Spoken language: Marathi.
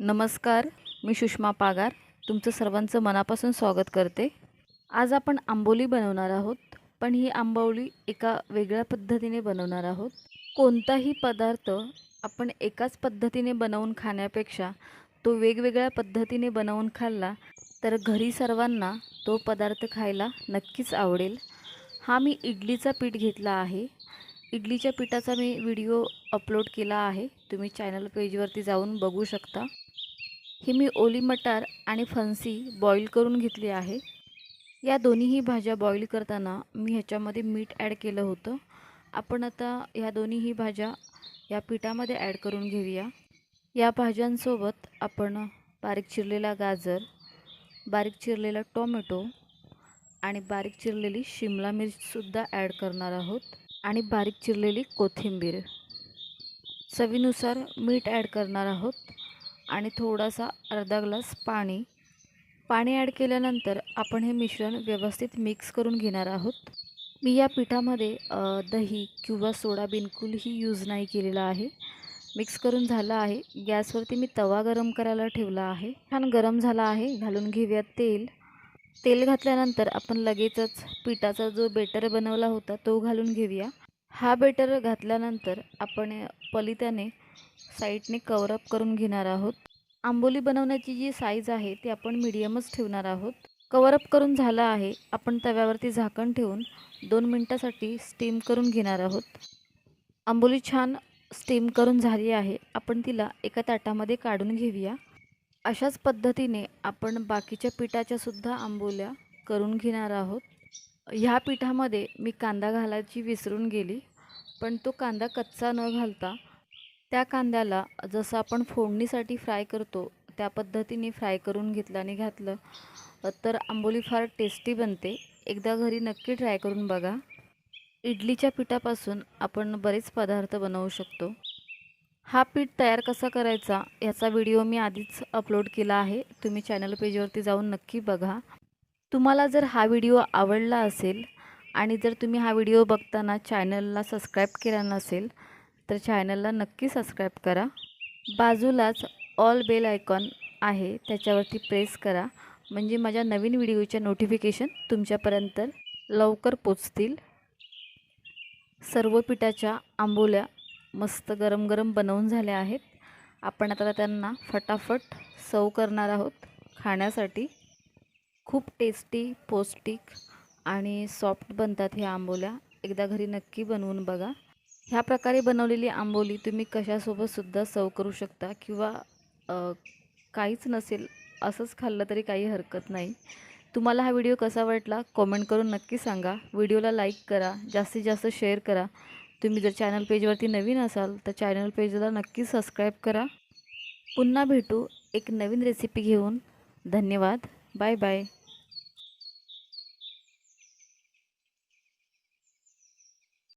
नमस्कार मी सुषमा पागार. तुमचं सर्वांचं मनापासून स्वागत करते. आज आपण आंबोली बनवणार आहोत पण ही आंबोली एका वेगळ्या पद्धतीने बनवणार आहोत. कोणताही पदार्थ आपण एकाच पद्धतीने बनवून खाण्यापेक्षा तो वेगवेगळ्या पद्धतीने बनवून खाल्ला तर घरी सर्वांना तो पदार्थ खायला नक्कीच आवडेल. हा मी इडलीचा पीठ घेतला आहे. इडलीच्या पिठाचा मी व्हिडिओ अपलोड केला आहे. तुम्ही चॅनल पेजवरती जाऊन बघू शकता. ही मी ओली मटार आणि फणसी बॉईल करून घेतली आहे. या दोन्हीही भाज्या बॉईल करताना मी ह्याच्यामध्ये मीठ ॲड केलं होतं. आपण आता ह्या दोन्हीही भाज्या या पिठामध्ये ॲड करून घेऊया. या भाज्यांसोबत आपण बारीक चिरलेला गाजर बारीक चिरलेला टोमॅटो आणि बारीक चिरलेली शिमला मिरचसुद्धा ॲड करणार आहोत आणि बारीक चिरलेली कोथिंबीर. चवीनुसार मीठ ॲड करणार आहोत. आणि थोडासा अर्धा ग्लास पाणी. पाणी ॲड केल्यानंतर आपण हे मिश्रण व्यवस्थित मिक्स करून घेणार आहोत. मी या पिठामध्ये दही किंवा सोडा बिलकुलही यूज नाही केलेला आहे. मिक्स करून झालं आहे. गॅसवरती मी तवा गरम करायला ठेवला आहे. छान गरम झाला आहे. घालून घेऊया तेल. तेल घातल्यानंतर आपण लगेचच पिठाचा जो बेटर बनवला होता तो घालून घेऊया. हा बेटर घातल्यानंतर आपण पलित्याने साईडने कवरअप करून घेणार आहोत. आंबोली बनवण्याची जी साईज आहे ती आपण मीडियमच ठेवणार आहोत. कवरअप करून झालं आहे आपण तव्यावरती झाकण ठेवून दोन मिनटासाठी स्टीम करून घेणार आहोत. आंबोली छान स्टीम करून झाली आहे आपण तिला एका ताटामध्ये काढून घेऊया. अशाच पद्धतीने आपण बाकीच्या पिठाच्यासुद्धा आंबोल्या करून घेणार आहोत. ह्या पिठामध्ये मी कांदा घालायची विसरून गेली पण तो कांदा कच्चा न घालता त्या कांद्याला जसं आपण फोडणीसाठी फ्राय करतो त्या पद्धतीने फ्राय करून घेतलं आणि घातलं तर आंबोली फार टेस्टी बनते. एकदा घरी नक्की ट्राय करून बघा. इडलीच्या पिठापासून आपण बरेच पदार्थ बनवू शकतो. हा पीठ तयार कसा करायचा याचा व्हिडिओ मी आधीच अपलोड केला आहे. तुम्ही चॅनल पेजवरती जाऊन नक्की बघा. तुम्हाला जर हा व्हिडिओ आवडला असेल आणि जर तुम्ही हा व्हिडिओ बघताना चॅनलला सबस्क्राईब केला नसेल तर चॅनलला नक्की सबस्क्राईब करा. बाजूलाच ऑल बेल आयकॉन आहे त्याच्यावरती प्रेस करा. म्हणजे माझ्या नवीन व्हिडिओच्या नोटिफिकेशन तुमच्यापर्यंत लवकर पोचतील. सर्व पिठाच्या आंबोल्या मस्त गरम गरम बनवून झाल्या आहेत. आपण आता त्यांना फटाफट सव करणार आहोत खाण्यासाठी. खूप टेस्टी पौष्टिक आणि सॉफ्ट बनतात ह्या आंबोल्या. एकदा घरी नक्की बनवून बघा. ह्या प्रकारे बनवलेली आंबोली तुम्ही कशासोबतसुद्धा सर्व करू शकता किंवा काहीच नसेल असंच खाल्लं तरी काही हरकत नाही. तुम्हाला हा व्हिडिओ कसा वाटला कॉमेंट करून नक्की सांगा. व्हिडिओला लाईक करा जास्तीत जास्त शेअर करा. तुम्ही जर चॅनल पेजवरती नवीन असाल तर चॅनल पेजला नक्की सबस्क्राईब करा. पुन्हा भेटू एक नवीन रेसिपी घेऊन. धन्यवाद. Bye bye.